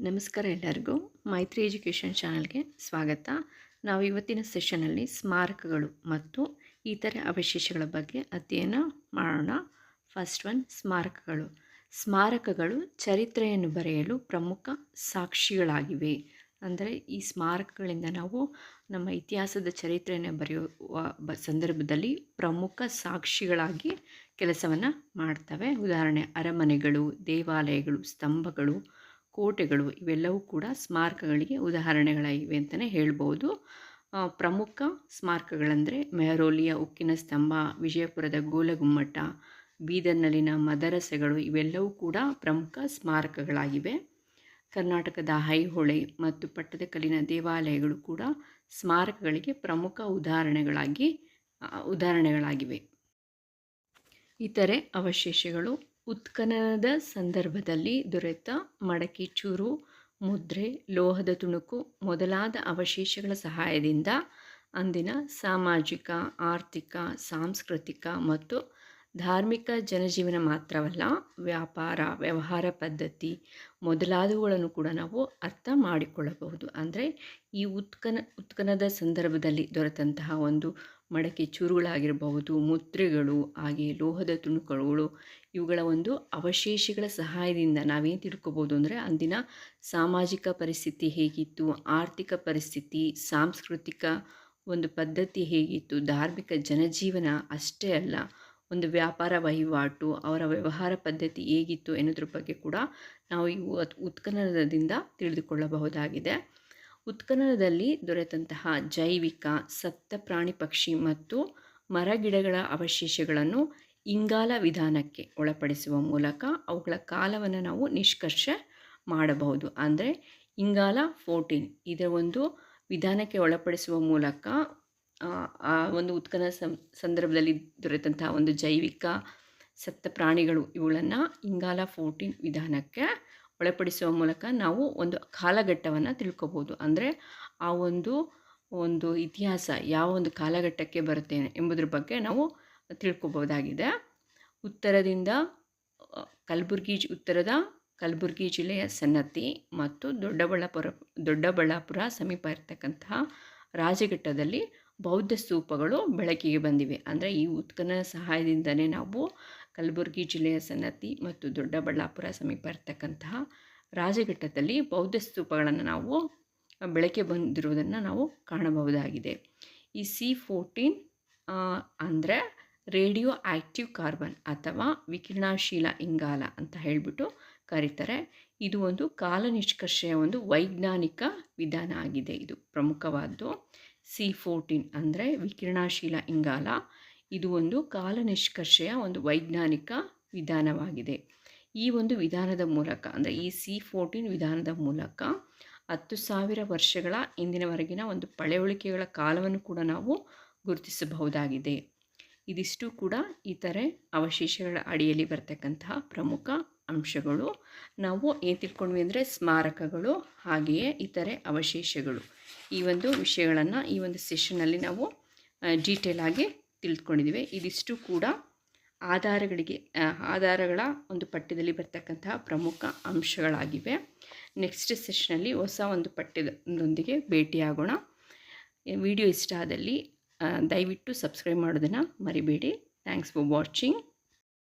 ನಮಸ್ಕಾರ ಎಲ್ಲರಿಗೂ. ಮೈತ್ರಿ ಎಜುಕೇಷನ್ ಚಾನಲ್ಗೆ ಸ್ವಾಗತ. ನಾವು ಇವತ್ತಿನ ಸೆಷನಲ್ಲಿ ಸ್ಮಾರಕಗಳು ಮತ್ತು ಇತರೆ ಅವಶೇಷಗಳ ಬಗ್ಗೆ ಅಧ್ಯಯನ ಮಾಡೋಣ. ಫಸ್ಟ್ ಒನ್ ಸ್ಮಾರಕಗಳು. ಸ್ಮಾರಕಗಳು ಚರಿತ್ರೆಯನ್ನು ಬರೆಯಲು ಪ್ರಮುಖ ಸಾಕ್ಷಿಗಳಾಗಿವೆ. ಅಂದರೆ ಈ ಸ್ಮಾರಕಗಳಿಂದ ನಾವು ನಮ್ಮ ಇತಿಹಾಸದ ಚರಿತ್ರೆಯನ್ನು ಬರೆಯುವ ಸಂದರ್ಭದಲ್ಲಿ ಪ್ರಮುಖ ಸಾಕ್ಷಿಗಳಾಗಿ ಕೆಲಸವನ್ನು ಮಾಡ್ತವೆ. ಉದಾಹರಣೆ, ಅರಮನೆಗಳು, ದೇವಾಲಯಗಳು, ಸ್ತಂಭಗಳು ಕೋಟೆಗಳು ಇವೆಲ್ಲವೂ ಕೂಡ ಸ್ಮಾರಕಗಳಿಗೆ ಉದಾಹರಣೆಗಳಾಗಿವೆ ಅಂತಲೇ ಹೇಳ್ಬೋದು. ಪ್ರಮುಖ ಸ್ಮಾರಕಗಳಂದರೆ ಮೆಹರೋಲಿಯ ಉಕ್ಕಿನ ಸ್ತಂಭ, ವಿಜಯಪುರದ ಗೋಲಗುಮ್ಮಟ, ಬೀದರ್ನಲ್ಲಿನ ಮದರಸೆಗಳು ಇವೆಲ್ಲವೂ ಕೂಡ ಪ್ರಮುಖ ಸ್ಮಾರಕಗಳಾಗಿವೆ. ಕರ್ನಾಟಕದ ಐಹೊಳೆ ಮತ್ತು ಪಟ್ಟದಕಲ್ಲಿನ ದೇವಾಲಯಗಳು ಕೂಡ ಸ್ಮಾರಕಗಳಿಗೆ ಪ್ರಮುಖ ಉದಾಹರಣೆಗಳಾಗಿ ಉದಾಹರಣೆಗಳಾಗಿವೆ. ಇತರೆ ಅವಶೇಷಗಳು ಉತ್ಖನನದ ಸಂದರ್ಭದಲ್ಲಿ ದೊರೆತ ಮಡಕೆ ಚೂರು, ಮುದ್ರೆ, ಲೋಹದ ತುಣುಕು ಮೊದಲಾದ ಅವಶೇಷಗಳ ಸಹಾಯದಿಂದ ಅಂದಿನ ಸಾಮಾಜಿಕ, ಆರ್ಥಿಕ, ಸಾಂಸ್ಕೃತಿಕ ಮತ್ತು ಧಾರ್ಮಿಕ ಜನಜೀವನ ಮಾತ್ರವಲ್ಲ, ವ್ಯಾಪಾರ, ವ್ಯವಹಾರ ಪದ್ಧತಿ ಮೊದಲಾದವುಗಳನ್ನು ಕೂಡ ನಾವು ಅರ್ಥ ಮಾಡಿಕೊಳ್ಳಬಹುದು. ಅಂದರೆ ಈ ಉತ್ಕನ, ಉತ್ಕನದ ಸಂದರ್ಭದಲ್ಲಿ ದೊರೆತಂತಹ ಒಂದು ಮಡಕೆ ಚೂರುಗಳಾಗಿರಬಹುದು, ಮುದ್ರೆಗಳು, ಹಾಗೆ ಲೋಹದ ತುಣುಕುಗಳು, ಇವುಗಳ ಒಂದು ಅವಶೇಷಗಳ ಸಹಾಯದಿಂದ ನಾವೇನು ತಿಳ್ಕೊಬೋದು ಅಂದರೆ ಅಂದಿನ ಸಾಮಾಜಿಕ ಪರಿಸ್ಥಿತಿ ಹೇಗಿತ್ತು, ಆರ್ಥಿಕ ಪರಿಸ್ಥಿತಿ, ಸಾಂಸ್ಕೃತಿಕ ಒಂದು ಪದ್ಧತಿ ಹೇಗಿತ್ತು, ಧಾರ್ಮಿಕ ಜನಜೀವನ ಅಷ್ಟೇ ಅಲ್ಲ ಒಂದು ವ್ಯಾಪಾರ ವಹಿವಾಟು, ಅವರ ವ್ಯವಹಾರ ಪದ್ಧತಿ ಹೇಗಿತ್ತು ಎನ್ನುವುದ್ರ ಬಗ್ಗೆ ಕೂಡ ನಾವು ಈ ಉತ್ಖನನದಿಂದ ತಿಳಿದುಕೊಳ್ಳಬಹುದಾಗಿದೆ. ಉತ್ಖನನದಲ್ಲಿ ದೊರೆತಂತಹ ಜೈವಿಕ, ಸತ್ತ ಪ್ರಾಣಿ ಪಕ್ಷಿ ಮತ್ತು ಮರಗಿಡಗಳ ಅವಶೇಷಗಳನ್ನು ಇಂಗಾಲ ವಿಧಾನಕ್ಕೆ ಒಳಪಡಿಸುವ ಮೂಲಕ ಅವುಗಳ ಕಾಲವನ್ನು ನಾವು ನಿಷ್ಕರ್ಷ ಮಾಡಬಹುದು. ಅಂದರೆ ಇಂಗಾಲ ಫೋರ್ಟೀನ್ ಇದರ ಒಂದು ವಿಧಾನಕ್ಕೆ ಒಳಪಡಿಸುವ ಮೂಲಕ ಆ, ಒಂದು ಉತ್ಖನ ಸಂದರ್ಭದಲ್ಲಿ ದೊರೆತಂತಹ ಒಂದು ಜೈವಿಕ ಸತ್ತ ಪ್ರಾಣಿಗಳು ಇವುಗಳನ್ನು ಇಂಗಾಲ ಫೋರ್ಟೀನ್ ವಿಧಾನಕ್ಕೆ ಒಳಪಡಿಸುವ ಮೂಲಕ ನಾವು ಒಂದು ಕಾಲಘಟ್ಟವನ್ನು ತಿಳ್ಕೊಬೋದು. ಅಂದರೆ ಆ ಒಂದು ಒಂದು ಇತಿಹಾಸ ಯಾವ ಒಂದು ಕಾಲಘಟ್ಟಕ್ಕೆ ಬರುತ್ತೆ ಎಂಬುದ್ರ ಬಗ್ಗೆ ನಾವು ತಿಳ್ಕೊಬೋದಾಗಿದೆ. ಉತ್ತರದಿಂದ ಕಲಬುರಗಿ ಉತ್ತರದ ಕಲಬುರಗಿ ಜಿಲ್ಲೆಯ ಸನ್ನತಿ ಮತ್ತು ದೊಡ್ಡಬಳ್ಳಾಪುರ ದೊಡ್ಡಬಳ್ಳಾಪುರ ಸಮೀಪ ಇರತಕ್ಕಂತಹ ರಾಜಘಟ್ಟದಲ್ಲಿ ಬೌದ್ಧ ಸ್ತೂಪಗಳು ಬೆಳಕಿಗೆ ಬಂದಿವೆ. ಅಂದರೆ ಈ ಉತ್ಖನನ ಸಹಾಯದಿಂದಲೇ ನಾವು ಕಲಬುರಗಿ ಜಿಲ್ಲೆಯ ಸನ್ನತಿ ಮತ್ತು ದೊಡ್ಡಬಳ್ಳಾಪುರ ಸಮೀಪ ಇರತಕ್ಕಂತಹ ರಾಜಘಟ್ಟದಲ್ಲಿ ಬೌದ್ಧ ಸ್ತೂಪಗಳನ್ನು ನಾವು ಬೆಳಕಿಗೆ ಬಂದಿರುವುದನ್ನು ನಾವು ಕಾಣಬಹುದಾಗಿದೆ. ಈ ಸಿ ಫೋರ್ಟೀನ್ ಅಂದರೆ ರೇಡಿಯೋ ಆ್ಯಕ್ಟಿವ್ ಕಾರ್ಬನ್ ಅಥವಾ ವಿಕಿರಣಶೀಲ ಇಂಗಾಲ ಅಂತ ಹೇಳಿಬಿಟ್ಟು ಕರೀತಾರೆ. ಇದು ಒಂದು ಕಾಲ ನಿಷ್ಕರ್ಷೆಯ ಒಂದು ವೈಜ್ಞಾನಿಕ ವಿಧಾನ ಆಗಿದೆ. ಇದು ಪ್ರಮುಖವಾದ್ದು. ಸಿ ಫೋರ್ಟೀನ್ ಅಂದರೆ ವಿಕಿರಣಶೀಲ ಇಂಗಾಲ. ಇದು ಒಂದು ಕಾಲ ನಿಷ್ಕರ್ಷೆಯ ಒಂದು ವೈಜ್ಞಾನಿಕ ವಿಧಾನವಾಗಿದೆ. ಈ ಒಂದು ವಿಧಾನದ ಮೂಲಕ ಅಂದರೆ ಈ ಸಿ ಫೋರ್ಟೀನ್ ವಿಧಾನದ ಮೂಲಕ ಹತ್ತು ಸಾವಿರ ವರ್ಷಗಳ ಇಂದಿನವರೆಗಿನ ಒಂದು ಪಳೆಯುಳಿಕೆಗಳ ಕಾಲವನ್ನು ಕೂಡ ನಾವು ಗುರುತಿಸಬಹುದಾಗಿದೆ. ಇದಿಷ್ಟು ಕೂಡ ಇತರೆ ಅವಶೇಷಗಳ ಅಡಿಯಲ್ಲಿ ಬರ್ತಕ್ಕಂತಹ ಪ್ರಮುಖ ಅಂಶಗಳು. ನಾವು ಏನು ತಿಳ್ಕೊಂಡ್ವಿ ಅಂದರೆ ಸ್ಮಾರಕಗಳು, ಹಾಗೆಯೇ ಇತರೆ ಅವಶೇಷಗಳು. ಈ ಒಂದು ವಿಷಯಗಳನ್ನು ಈ ಒಂದು ಸೆಷನ್ನಲ್ಲಿ ನಾವು ಡೀಟೇಲ್ ಆಗಿ ತಿಳ್ಕೊಂಡಿದ್ದೀವಿ ಇದಿಷ್ಟು ಕೂಡ ಆಧಾರಗಳಿಗೆ ಆಧಾರಗಳ ಒಂದು ಪಠ್ಯದಲ್ಲಿ ಬರ್ತಕ್ಕಂತಹ ಪ್ರಮುಖ ಅಂಶಗಳಾಗಿವೆ. ನೆಕ್ಸ್ಟ್ ಸೆಷನಲ್ಲಿ ಹೊಸ ಒಂದು ಪಠ್ಯದೊಂದಿಗೆ ಭೇಟಿಯಾಗೋಣ. ವಿಡಿಯೋ ಇಷ್ಟ ಆದಲ್ಲಿ ದಯವಿಟ್ಟು ಸಬ್ಸ್ಕ್ರೈಬ್ ಮಾಡೋದನ್ನು ಮರಿಬೇಡಿ. Thanks for watching